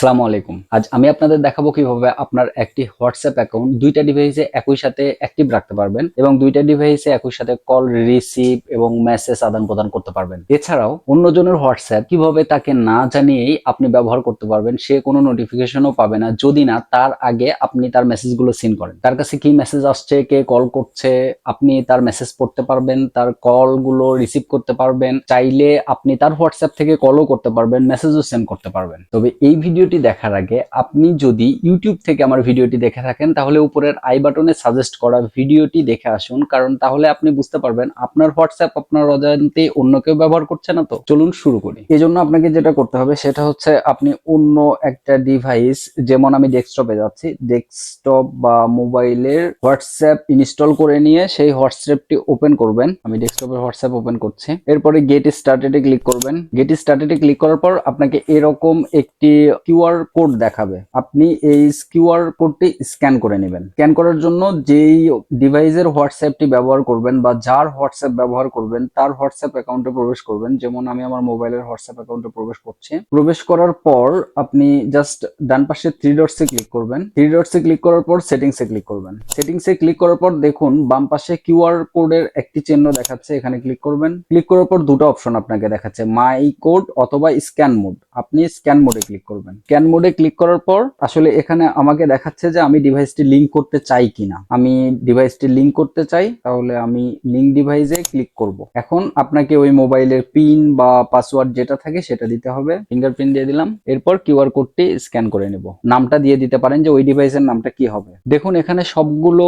আসসালামু আলাইকুম। আজ আমি আপনাদের দেখাবো কীভাবে আপনার একটি হোয়াটসঅ্যাপ অ্যাকাউন্ট দুইটা ডিভাইসে একই সাথে অ্যাক্টিভ রাখতে পারবেন এবং দুইটা ডিভাইসে একই সাথে কল রিসিভ এবং মেসেজ আদান প্রদান করতে পারবেন। এছাড়াও অন্যজনের হোয়াটসঅ্যাপ কীভাবে তাকে না জানিয়েই আপনি ব্যবহার করতে পারবেন, সে কোনো নোটিফিকেশনও পাবে না। যদি না, তার আগে আপনি তার মেসেজগুলো সিন করেন। তার কাছে কি মেসেজ আসছে, কে কল করছে, আপনি তার মেসেজ পড়তে পারবেন, তার কলগুলো রিসিভ করতে পারবেন, চাইলে আপনি তার হোয়াটসঅ্যাপ থেকে কলও করতে পারবেন মেসেজও সেন্ড করতে পারবেন। তবে এই ভিডিওটি দেখার আগে আপনি যদি ইউটিউব থেকে আমার ভিডিওটি দেখে থাকেন, তাহলে উপরের আই বাটনে সাজেস্ট করা ভিডিওটি দেখে আসুন, কারণ তাহলে আপনি বুঝতে পারবেন আপনার হোয়াটসঅ্যাপ, আপনার অজান্তে অন্য কেউ ব্যবহার করছে না তো। চলুন শুরু করি। এই জন্য আপনাকে যেটা করতে হবে, সেটা হচ্ছে আপনি অন্য একটা ডিভাইস যেমন আমি ডেস্কটপে যাচ্ছি ডেস্কটপ বা মোবাইলের হোয়াটসঅ্যাপ ইনস্টল করে নিয়ে সেই হোয়াটসঅ্যাপটি ওপেন করবেন। আমি ডেস্কটপের হোয়াটসঅ্যাপ ওপেন করছি। এরপরে গেট স্টার্টেডে ক্লিক করবেন। গেট স্টার্টেডে ক্লিক করার পর আপনাকে এরকম একটি কিউআর কোড দেখাবে। আপনি এই কিউআর কোডটি স্ক্যান করে নেবেন। স্ক্যান করার জন্য যেই ডিভাইসের হোয়াটসঅ্যাপটি ব্যবহার করবেন বা যার হোয়াটসঅ্যাপ ব্যবহার করবেন, তার হোয়াটসঅ্যাপ অ্যাকাউন্টে প্রবেশ করবেন। যেমন আমি আমার মোবাইলের হোয়াটসঅ্যাপ অ্যাকাউন্টে প্রবেশ করছি। প্রবেশ করার পর আপনি জাস্ট ডান পাশে থ্রি ডটসে ক্লিক করবেন। থ্রি ডটসে ক্লিক করার পর সেটিংসে ক্লিক করবেন। সেটিংসে ক্লিক করার পর দেখুন বাম পাশে কিউআর কোডের একটি চিহ্ন দেখাচ্ছে, এখানে ক্লিক করবেন। ক্লিক করার পর দুটো অপশন আপনাকে দেখাচ্ছে, মাই কোড অথবা স্ক্যান মোড। আপনি স্ক্যান মোডে ক্লিক করবেন। স্ক্যান মোডে ক্লিক করার পর আসলে এখানে আমাকে দেখাচ্ছে যে আমি ডিভাইসটি লিঙ্ক করতে চাই কিনা। আমি ডিভাইসটি লিঙ্ক করতে চাই, তাহলে আমি লিংক ডিভাইসে ক্লিক করব। এখন আপনাকে ওই মোবাইলের পিন বা পাসওয়ার্ড যেটা থাকে সেটা দিতে হবে। ফিঙ্গারপ্রিন্ট দিয়ে দিলাম। এরপর কিউআর কোডটি স্ক্যান করে নেব। নামটা দিয়ে দিতে পারেন যে ওই ডিভাইসের নামটা কি হবে। দেখুন, এখানে সবগুলো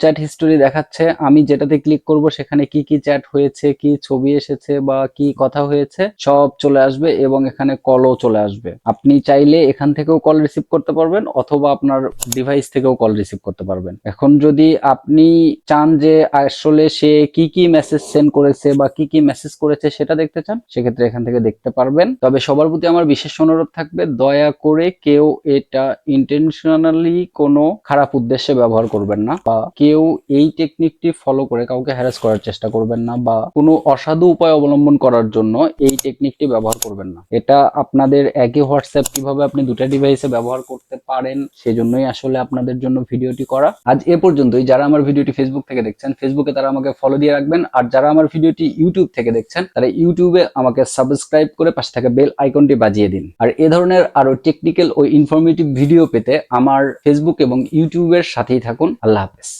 চ্যাট হিস্টোরি দেখাচ্ছে। আমি যেটাতে ক্লিক করব সেখানে কি কি চ্যাট হয়েছে, কি ছবি এসেছে বা কি কথা হয়েছে, সব চলে আসবে এবং এখানে কলও চলে আসবে। আপনি চাইলে এখান থেকেও কল রিসিভ করতে পারবেন, অথবা আপনার ডিভাইস থেকেও কল রিসিভ করতে পারবেন। এখন যদি আপনি চান যে আসলে সে কি কি মেসেজ সেন্ড করেছে বা কি কি মেসেজ করেছে সেটা দেখতে চান, সেক্ষেত্রে এখান থেকে দেখতে পারবেন। তবে সবার প্রতি আমার বিশেষ অনুরোধ থাকবে, দয়া করে কেউ এটা ইন্টেনশনালি কোনো খারাপ উদ্দেশ্যে ব্যবহার করবেন না, বা কেউ এই টেকনিকটি ফলো করে কাউকে হ্যারাস করার চেষ্টা করবেন না, বা কোনো অসাধু উপায় অবলম্বন করার জন্য এই টেকনিকটি ব্যবহার করবেন না। এটা আপনাদের একই হোয়াটসঅ্যাপ কীভাবে আপনি দুটা ডিভাইসে ব্যবহার করতে পারেন, সেজন্যই আসলে আপনাদের জন্য ভিডিওটি করা। আজ এ পর্যন্তই। যারা আমার ভিডিওটি ফেসবুক থেকে দেখছেন ফেসবুকে তারা আমাকে ফলো দিয়ে রাখবেন। আর যারা আমার ভিডিওটি ইউটিউব থেকে দেখছেন, তারা ইউটিউবে আমাকে সাবস্ক্রাইব করে পাশে থাকা বেল আইকনটি বাজিয়ে দিন। আর এ ধরনের আরও টেকনিক্যাল ও ইনফরমেটিভ ভিডিও পেতে আমার ফেসবুক এবং ইউটিউবের সাথেই থাকুন। আল্লাহ হাফেজ।